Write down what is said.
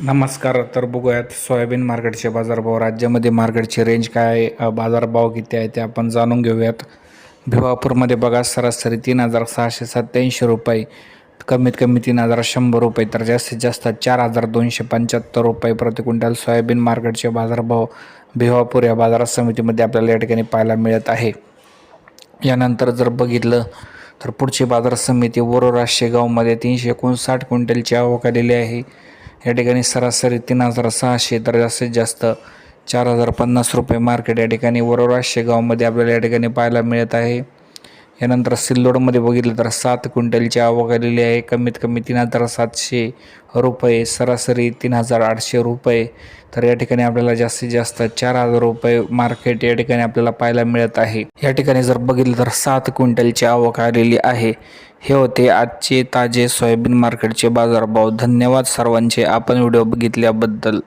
नमस्कार तर बघूयात सोयाबीन मार्केटचे बाजारभाव. राज्यामध्ये मार्केटची रेंज काय आहे बाजारभाव किती आहे ते आपण जाणून घेऊयात. भिवापूरमध्ये बघा सरासरी तीन हजार सहाशे सत्याऐंशी रुपये कमीत कमी तीन हजार शंभर रुपये तर जास्तीत जास्त चार हजार दोनशे पंच्याहत्तर रुपये प्रति क्विंटल सोयाबीन मार्केटचे बाजारभाव भिवापूर या बाजार समितीमध्ये आपल्याला या ठिकाणी पाहायला मिळत आहे. यानंतर जर बघितलं तर पुढची बाजार समिती वरोरा शेगावमध्ये तीनशे एकोणसाठ क्विंटलची आवक आलेली आहे. या ठिकाणी सरासरी तीन हजार सहाशे तर जास्तीत जास्त चार हजार पन्नास रुपये मार्केट या ठिकाणी वरोरा शेगावमध्ये आपल्याला या ठिकाणी पाहायला मिळत आहे. यानंतर सिल्लोडमध्ये बघितलं तर सात क्विंटलची आवक आलेली आहे. कमीत कमी तीन हजार सातशे रुपये सरासरी तीन हजार आठशे रुपये. तर या ठिकाणी आपल्याला जास्तीत जास्त चार हजार रुपये मार्केट या ठिकाणी आपल्याला पाहायला मिळत आहे. या ठिकाणी जर बघितलं तर सात क्विंटलची आवक आलेली आहे. हे होते आजचे ताजे सोयाबीन मार्केटचे बाजारभाव. धन्यवाद सर्वांचे. आपण व्हिडिओ बघितल्याबद्दल.